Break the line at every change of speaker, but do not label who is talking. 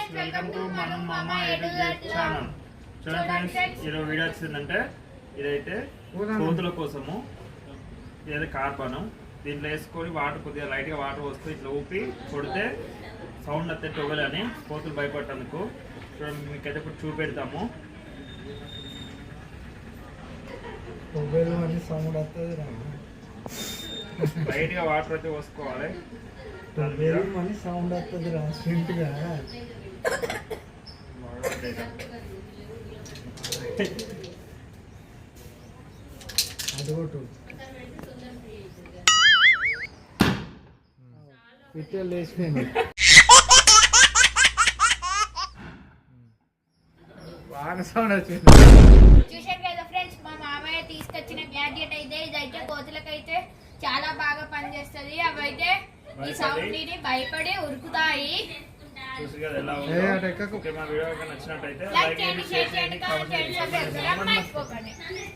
Friends welcome to మనం మామ educate channel చూడండి ఫ్రెండ్స్ ఈరోజు వీడియో వచ్చిందంటే ఇదైతే కోతుల కోసము. ఇదైతే కార్బనం దీంట్లో వేసుకొని వాటర్ కొద్దిగా లైట్గా వాటర్ వస్తూ ఇట్లా ఊపి కొడితే సౌండ్ వస్తే టొగలు అని కోతులు భయపడటానికి చూడండి మీకైతే ఇప్పుడు చూపెడతాము.
సౌండ్
లైట్గా వాటర్ అయితే పోసుకోవాలి.
సౌండ్ వస్తుంది రా స్వింట్గా
బాగా అయితే.
అది కొట్టు పిట్టలు లేచిపోయింది బాగా సౌండ్ వచ్చింది
చూశారు కదా ఫ్రెండ్స్ మా మామయ్య తీసుకొచ్చిన గ్యాడ్జెట్ అయితే ఇదైతే కోతులకైతే చాలా బాగా పనిచేస్తుంది అవైతే ఈ సౌండ్ని భయపడి ఉరుకుతాయి
చూసి కదా ఎలా
ఏ,
ఉందో.
అటు ఎక్కకు.
ఓకే, మా వీడియో కనుక నచ్చినట్టయితే
లైక్ చేయండి షేర్ కామెంట్ చేయండి